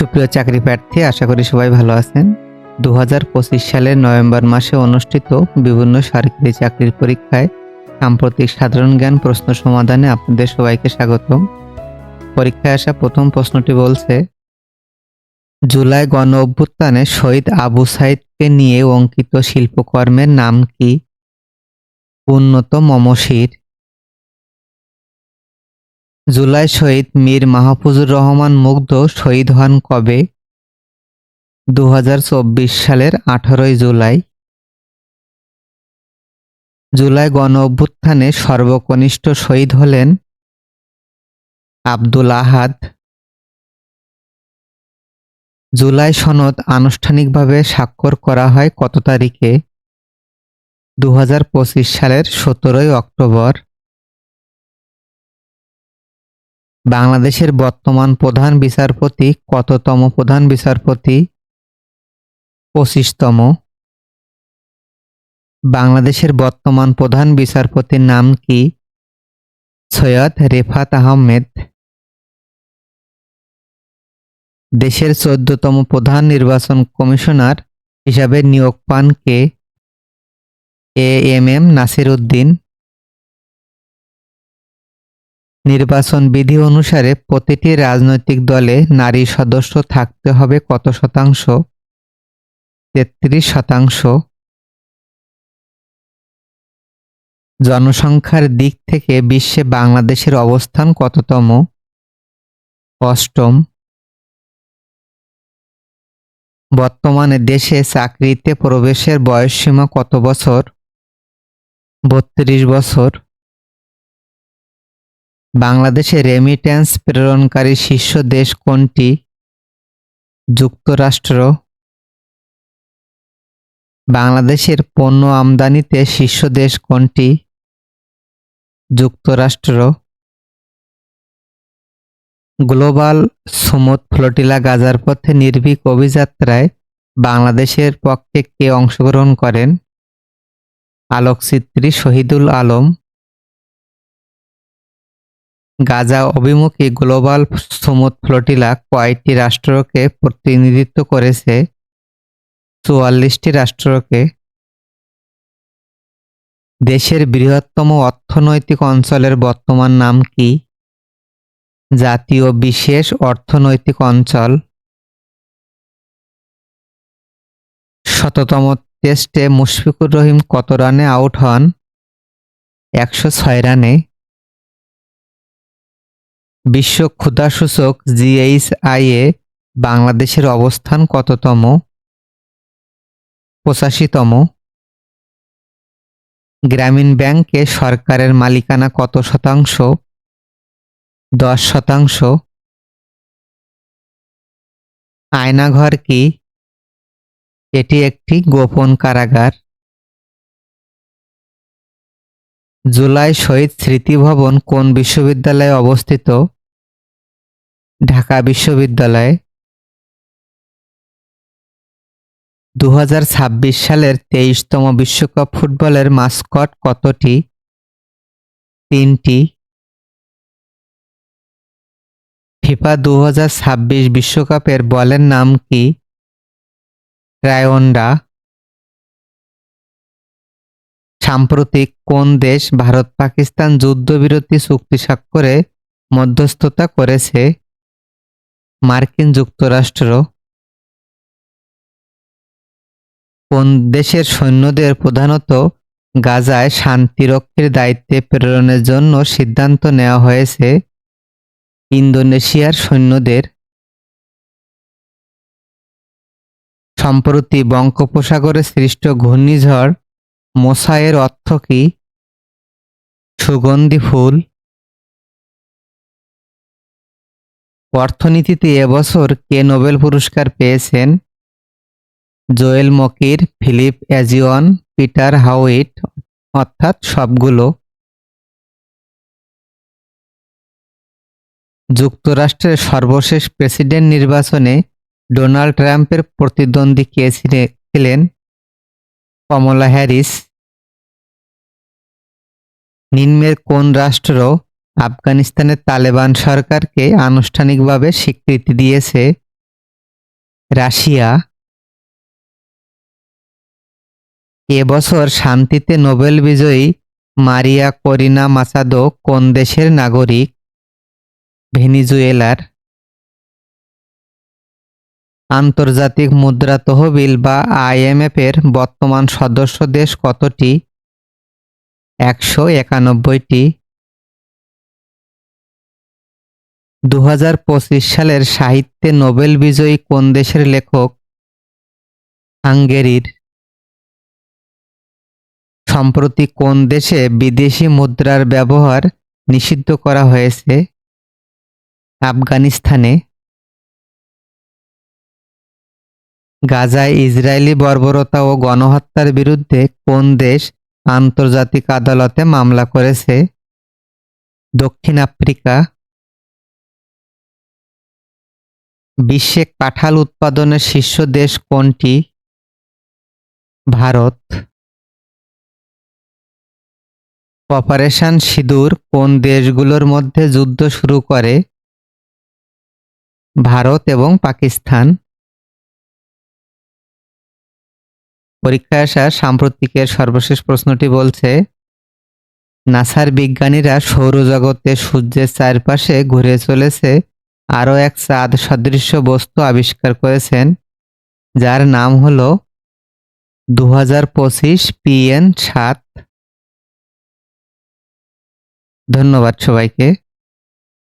সুপ্রিয় চাকরি প্রার্থী, আশা করি সবাই ভালো আছেন। দু হাজার পঁচিশ সালের নভেম্বর মাসে অনুষ্ঠিত বিভিন্ন সরকারি চাকরির পরীক্ষায় সাম্প্রতিক সাধারণ জ্ঞান প্রশ্ন সমাধানে আপনাদের সবাইকে স্বাগতম। পরীক্ষায় আসা প্রথম প্রশ্নটি বলছে, জুলাই গণ অভ্যুত্থানে শহীদ আবু সাইদকে নিয়ে অঙ্কিত শিল্পকর্মের নাম কি? উন্নত মমশির জুলাই শহীদ মীর মাহফুজুর রহমান মুগ্ধ শহীদ হন কবে? দু হাজার চব্বিশ সালের আঠারোই জুলাই। জুলাই গণ অভ্যুত্থানে সর্বকনিষ্ঠ শহীদ হলেন আব্দুল আহাদ। জুলাই সনদ আনুষ্ঠানিকভাবে স্বাক্ষর করা হয় কত তারিখে? দু হাজার পঁচিশ সালের সতেরোই অক্টোবর। বাংলাদেশের বর্তমান প্রধান বিচারপতি কততম প্রধান বিচারপতি? পঁচিশতম। বাংলাদেশের বর্তমান প্রধান বিচারপতির নাম কি? সৈয়দ রেফাত আহমেদ। দেশের চোদ্দতম প্রধান নির্বাচন কমিশনার হিসাবে নিয়োগ পান কে? A M M Nasir Uddin. নির্বাচন বিধি অনুসারে প্রতিটি রাজনৈতিক দলে নারী সদস্য থাকতে হবে কত শতাংশ? তেত্রিশ শতাংশ। জনসংখ্যার দিক থেকে বিশ্বে বাংলাদেশের অবস্থান কততম? অষ্টম। বর্তমানে দেশে চাকরিতে প্রবেশের বয়সসীমা কত বছর? বত্রিশ বছর। বাংলাদেশে রেমিট্যান্স প্রেরণকারী শীর্ষ দেশ কোনটি? যুক্তরাষ্ট্র। বাংলাদেশের পণ্য আমদানিতে শীর্ষ দেশ কোনটি? যুক্তরাষ্ট্র। গ্লোবাল সমুদ ফ্লোটিলা গাজার পথে নির্ভীক অভিযাত্রায় বাংলাদেশের পক্ষে কে অংশগ্রহণ করেন? আলোকচিত্রী শহীদুল আলম। গাজা অভিমুখী গ্লোবাল সমুদ ফ্লোটিলা কয়টি রাষ্ট্রকে প্রতিনিধিত্ব করেছে। চুয়াল্লিশটি রাষ্ট্রকে দেশের বৃহত্তম অর্থনৈতিক অঞ্চলের বর্তমান নাম কি? জাতীয় বিশেষ অর্থনৈতিক অঞ্চল। শততম টেস্টে মুশফিকুর রহিম কত রানে আউট হন? একশো ছয় রানে। বিশ্ব ক্ষুধাসূচক এ বাংলাদেশের অবস্থান কততম? পঁচাশিতম। গ্রামীণ ব্যাংকে সরকারের মালিকানা কত শতাংশ? দশ শতাংশ। আয়নাঘর কি? এটি একটি গোপন কারাগার। জুলাই শহীদ স্মৃতিভবন কোন বিশ্ববিদ্যালয়ে অবস্থিত? ঢাকা বিশ্ববিদ্যালয়ে দু হাজার ছাব্বিশ সালের তেইশতম বিশ্বকাপ ফুটবলের মাস্কট কতটি? তিনটি। ফিফা দু বিশ্বকাপের বলের নাম কি? রায়ন্ডা। সাম্প্রতিক কোন দেশ ভারত পাকিস্তান যুদ্ধবিরতি চুক্তি স্বাক্ষরে মধ্যস্থতা করেছে? মার্কিন যুক্তরাষ্ট্র কোন দেশের সৈন্যদের প্রধানত গাজায় শান্তিরক্ষীর দায়িত্বে প্রেরণের জন্য সিদ্ধান্ত নেওয়া হয়েছে ইন্দোনেশিয়ার সৈন্যদের সম্প্রতি বঙ্গোপসাগরে সৃষ্ট ঘূর্ণিঝড় মোসাইয়ের অর্থ কি? সুগন্ধি ফুল অর্থনীতিতে এবছর কে নোবেল পুরস্কার পেয়েছেন? Joel Mokyr, Philippe Aghion Peter Howitt, অর্থাৎ সবগুলো। যুক্তরাষ্ট্রের সর্বশেষ প্রেসিডেন্ট নির্বাচনে ডোনাল্ড ট্রাম্পের প্রতিদ্বন্দ্বী কে ছিলেন? Kamala Harris. নিম্নের কোন রাষ্ট্র আফগানিস্তানের তালেবান সরকারকে আনুষ্ঠানিকভাবে স্বীকৃতি দিয়েছে রাশিয়া। এবছর শান্তিতে নোবেল বিজয়ী মারিয়া করিনা মাসাদো কোন দেশের নাগরিক? ভেনিজুয়েলার। আন্তর্জাতিক মুদ্রা তহবিল বা আইএমএফ এর বর্তমান সদস্য দেশ কতটি? একশো একানব্বইটি। দু হাজার পঁচিশ সালের সাহিত্যে নোবেল বিজয়ী কোন দেশের লেখক? হাঙ্গেরির। সম্প্রতি কোন দেশে বিদেশি মুদ্রার ব্যবহার নিষিদ্ধ করা হয়েছে? আফগানিস্তানে। গাজায় ইসরায়েলি বর্বরতা ও গণহত্যার বিরুদ্ধে কোন দেশ আন্তর্জাতিক আদালতে মামলা করেছে? দক্ষিণ আফ্রিকা। বিশ্বে কাঁঠাল উৎপাদনের শীর্ষ দেশ কোনটি? ভারত। অপারেশন সিঁদুর কোন দেশগুলোর মধ্যে যুদ্ধ শুরু করে? ভারত এবং পাকিস্তান। পরীক্ষায় আসা সাম্প্রতিকের সর্বশেষ প্রশ্নটি বলছে, নাসার বিজ্ঞানীরা সৌরজগতে সূর্যের চারপাশে ঘুরে চলেছে আরও এক চাঁদ সদৃশ্য বস্তু আবিষ্কার করেছেন, যার নাম হল দু হাজার পঁচিশ পিএন সাত। ধন্যবাদ সবাইকে।